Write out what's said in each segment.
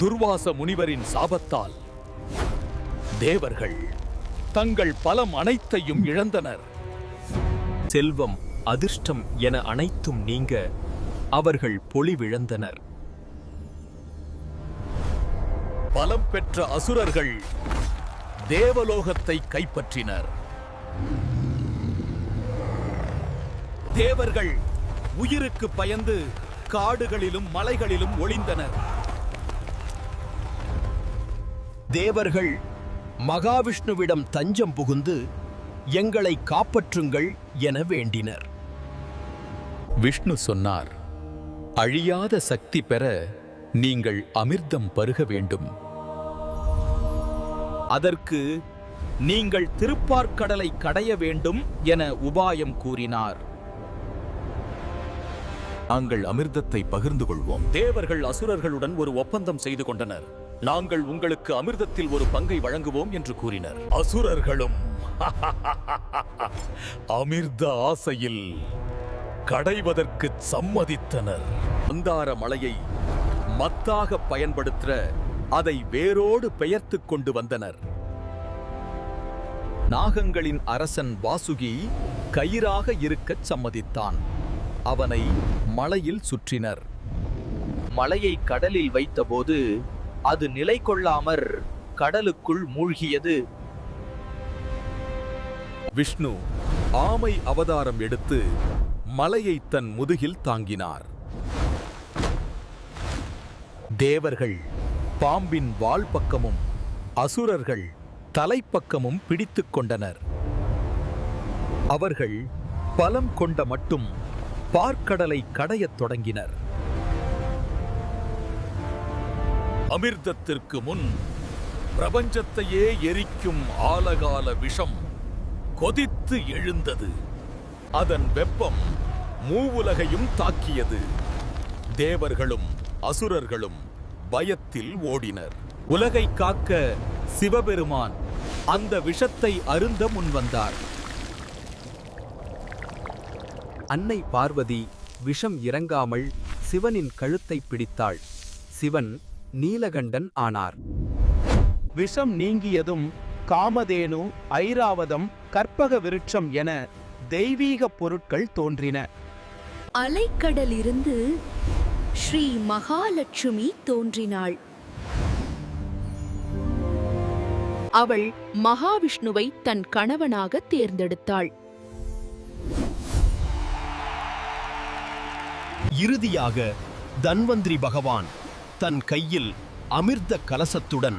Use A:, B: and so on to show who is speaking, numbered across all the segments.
A: துர்வாச முனிவரின் சாபத்தால் தேவர்கள் தங்கள் பலம் அனைத்தையும் இழந்தனர்.
B: செல்வம் அதிர்ஷ்டம் என அனைத்தும் நீங்க அவர்கள் பொலிவிழந்தனர்
A: பலம் பெற்ற அசுரர்கள் தேவலோகத்தை கைப்பற்றினர். தேவர்கள் உயிருக்கு பயந்து காடுகளிலும் மலைகளிலும் ஒளிந்தனர்.
C: தேவர்கள் மகாவிஷ்ணுவிடம் தஞ்சம் புகுந்து எங்களை காப்பாற்றுங்கள் என வேண்டினர்.
A: விஷ்ணு சொன்னார் அழியாத சக்தி பெற நீங்கள் அமிர்தம் பருக வேண்டும்.
D: அதற்கு நீங்கள் திருப்பார்க்கடலை கடைய வேண்டும் என உபாயம் கூறினார்.
A: நாங்கள் அமிர்தத்தை பகிர்ந்து கொள்வோம். தேவர்கள் அசுரர்களுடன் ஒரு ஒப்பந்தம் செய்து கொண்டனர். நாங்கள் உங்களுக்கு அமிர்தத்தில் ஒரு பங்கை வழங்குவோம் என்று கூறினர். அசுரர்களும் அமிர்த ஆசையில் கடைவதற்கு சம்மதித்தனர். மந்தார மலையை மத்தாக பயன்படுத்த அதை வேரோடு பெயர்த்துக் கொண்டு வந்தனர். நாகங்களின் அரசன் வாசுகி கயிறாக இருக்கச் சம்மதித்தான். அவனை மலையில் சுற்றினர்.
D: மலையை கடலில் வைத்தபோது அது நிலை கொள்ளாமற் கடலுக்குள் மூழ்கியது.
A: விஷ்ணு ஆமை அவதாரம் எடுத்து மலையை தன் முதுகில் தாங்கினார். தேவர்கள் பாம்பின் வால் பக்கமும் அசுரர்கள் தலைப்பக்கமும் பிடித்து கொண்டனர். அவர்கள் பலம் கொண்ட மட்டும் பார்க்கடலை கடையத் தொடங்கினர். அமிர்தத்திற்கு முன் பிரபஞ்சத்தையே எரிக்கும் ஆலகால விஷம் கொதித்து எழுந்தது. அதன் வெப்பம் மூவுலகையும் தாக்கியது. தேவர்களும் அசுரர்களும் பயத்தில் ஓடினர்.
D: உலகை காக்க சிவபெருமான் அந்த விஷத்தை அருந்த முன்வந்தார். அன்னை பார்வதி விஷம் இறங்காமல் சிவனின் கழுத்தை பிடித்தாள். சிவன் நீலகண்டன் ஆனார். விஷம் நீங்கியதும் காமதேனு ஐராவதம் கற்பக விருட்சம் என தெய்வீக பொருட்கள் தோன்றின.
E: அலைக்கடலிருந்து ஸ்ரீ மகாலட்சுமி தோன்றினாள். அவள் மகாவிஷ்ணுவை தன் கணவனாக தேர்ந்தெடுத்தாள்.
C: இறுதியாக தன்வந்திரி பகவான் தன் கையில் அமிர்த கலசத்துடன்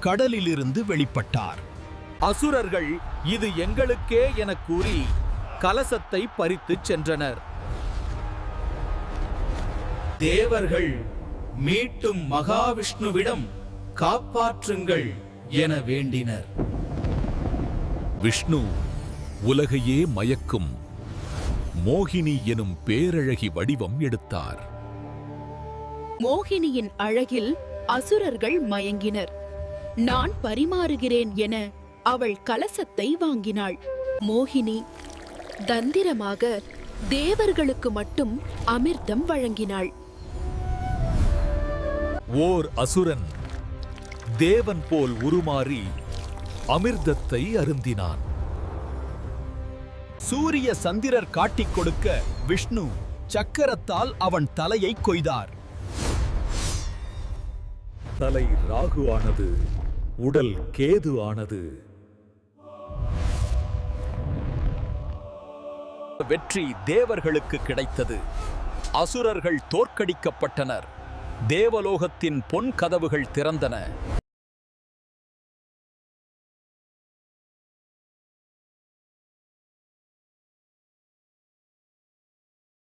C: கடலிலிருந்து வெளிப்பட்டார்.
D: அசுரர்கள் இது எங்களுக்கே என கூறி கலசத்தை பறித்துச் சென்றனர். தேவர்கள் மீட்டும் மகாவிஷ்ணுவிடம் காப்பாற்றுங்கள் என வேண்டினர்.
A: விஷ்ணு உலகையே மயக்கும் மோகினி எனும் பேரழகி வடிவம் எடுத்தார்.
E: மோகினியின் அழகில் அசுரர்கள் மயங்கினர். நான் பரிமாறுகிறேன் என அவள் கலசத்தை வாங்கினாள். மோகினி தந்திரமாக தேவர்களுக்கு மட்டும் அமிர்தம் வழங்கினாள்.
A: ஓர் அசுரன் தேவன் போல் உருமாறி அமிர்தத்தை அருந்தினான்.
C: சூரிய சந்திரர் காட்டிக் கொடுக்க விஷ்ணு சக்கரத்தால் அவன் தலையை கொய்தார்.
A: தலை ராகு ஆனது உடல் கேது ஆனது
C: வெற்றி தேவர்களுக்கு கிடைத்தது. அசுரர்கள் தோற்கடிக்கப்பட்டனர். தேவலோகத்தின் பொன் கதவுகள் திறந்தன.